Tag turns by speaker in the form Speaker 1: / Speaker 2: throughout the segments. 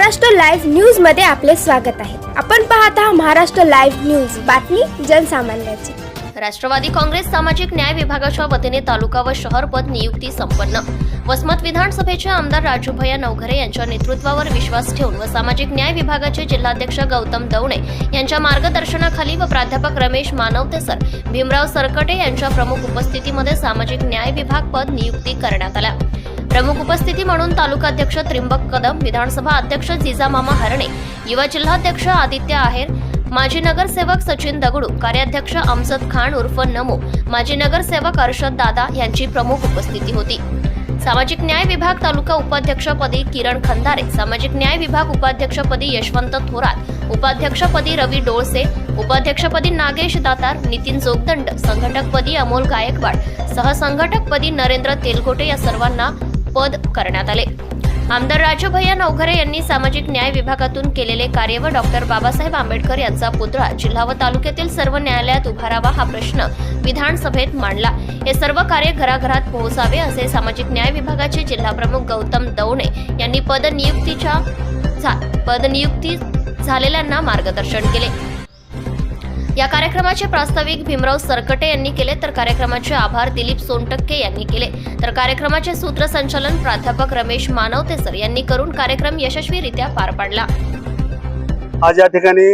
Speaker 1: Maharashtra live न्यूजमध्ये आपले स्वागत आहे. आपण पाहत आहात महाराष्ट्र लाईव्ह न्यूज. बातमी जनसामान्याची.
Speaker 2: राष्ट्रवादी काँग्रेस सामाजिक न्याय विभागाच्या वतीने तालुका व शहर पद नियुक्ती संपन्न. वसमत विधानसभेचे आमदार राजूभया नवघरे यांच्या नेतृत्वावर विश्वास ठेवून व सामाजिक न्याय विभागाचे जिल्हाध्यक्ष गौतम दवणे यांच्या मार्गदर्शनाखाली व प्राध्यापक रमेश मानवते सर भीमराव सरकटे यांच्या प्रमुख उपस्थितीमध्ये सामाजिक न्याय विभाग पद नियुक्ती करण्यात आल्या. प्रमुख उपस्थिती म्हणून तालुकाध्यक्ष त्रिंबक कदम विधानसभा अध्यक्ष जिजामामा हरणे युवा जिल्हाध्यक्ष आदित्य आहेर माजी नगरसेवक सचिन दगडू कार्याध्यक्ष अमजद खान उर्फ नमो माजी नगरसेवक अर्षद दादा यांची प्रमुख उपस्थिती होती. सामाजिक न्याय विभाग तालुका उपाध्यक्षपदी किरण खंदारे सामाजिक न्याय विभाग उपाध्यक्षपदी यशवंत थोरात उपाध्यक्षपदी रवी डोळसे उपाध्यक्षपदी नागेश दातार नितीन जोगदंड संघटकपदी अमोल गायकवाड सहसंघटकपदी नरेंद्र तेलगोटे या सर्वांना पद करण्यात आले. आमदार राजभैया नवघरे यांनी सामाजिक न्याय विभागातून केलेले कार्य व डॉक्टर बाबासाहेब आंबेडकर यांचा पुतळा जिल्हा व तालुक्यातील सर्व न्यायालयात उभारावा हा प्रश्न विधानसभेत मांडला. हे सर्व कार्य घराघरात पोहोचावे असे सामाजिक न्याय विभागाचे जिल्हाप्रमुख गौतम दवणे यांनी पदनियुक्तीच्या झा- पदनियुक्ती झालेल्यांना मार्गदर्शन केले. या कार्यक्रमाचे प्रास्ताविक भीमराव सरकटे यांनी केले तर कार्यक्रमाचे आभार दिलीप सोनटक्के यांनी केले. तर कार्यक्रमाचे सूत्रसंचालन प्राध्यापक रमेश मानवते सर यांनी करून कार्यक्रम यशस्वीरित्या पार पाडला.
Speaker 3: आज या ठिकाणी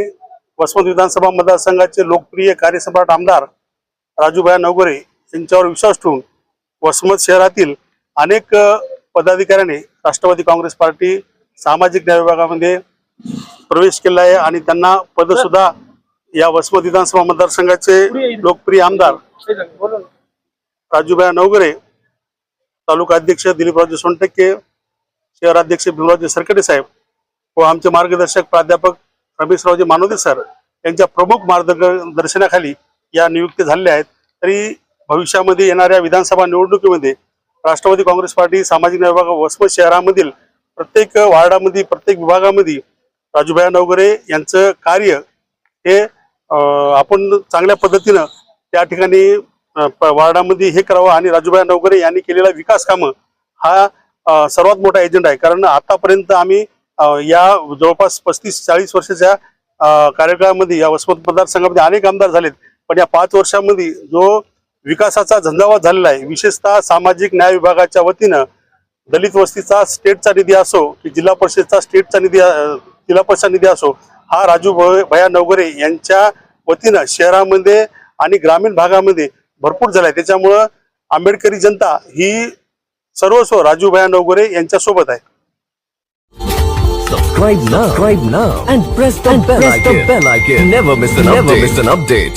Speaker 3: वसमत विधानसभा मतदारसंघाचे लोकप्रिय कार्यसम्राट आमदार राजूभाई नवगरे यांच्यावर विश्वास ठेवून वसमत शहरातील अनेक पदाधिकाऱ्यांनी राष्ट्रवादी काँग्रेस पार्टी सामाजिक न्याय विभागामध्ये प्रवेश केला आहे आणि त्यांना पद सुद्धा या वसमत विधानसभा मतदारसंघाचे लोकप्रिय आमदार राजूभाई नवगरे तालुका अध्यक्ष दिलीपरावजी सोनटक्के शहराध्यक्ष भीमरावजी सरकटे साहेब व आमचे मार्गदर्शक प्राध्यापक रमेशरावजी मानोदे सर यांच्या प्रमुख मार्गदर्शनाखाली या नियुक्ती झालेल्या आहेत. तरी भविष्यामध्ये येणाऱ्या विधानसभा निवडणुकीमध्ये राष्ट्रवादी काँग्रेस पार्टी सामाजिक न्याय विभाग वसमत शहरामधील प्रत्येक वार्डामध्ये प्रत्येक विभागामध्ये राजूभाई नवगरे यांचं कार्य हे आपण चांगल्या पद्धतीनं त्या ठिकाणी वार्डामध्ये हे करावं आणि राजूभाई नवकरे यांनी केलेला विकास कामं हा सर्वात मोठा एजंट आहे. कारण आतापर्यंत आम्ही या जवळपास पस्तीस चाळीस वर्षाच्या कार्यकाळामध्ये या वसमत मतदारसंघामध्ये अनेक आमदार झालेत. पण या पाच वर्षामध्ये जो विकासाचा झंझावात झालेला आहे विशेषतः सामाजिक न्याय विभागाच्या वतीनं दलित वस्तीचा स्टेटचा निधी असो की जिल्हा परिषदचा स्टेटचा निधी जिल्हा परिषद निधी असो हा राजू भैया नवगरे यांच्या वतीनं शहरामध्ये आणि ग्रामीण भागामध्ये भरपूर झालाय त्याच्यामुळं आंबेडकरी जनता ही सर्वस्व राजू भैया नवगरे यांच्या सोबत आहे
Speaker 4: Subscribe now. Subscribe now and press the bell icon. Never miss an update. Never miss an update.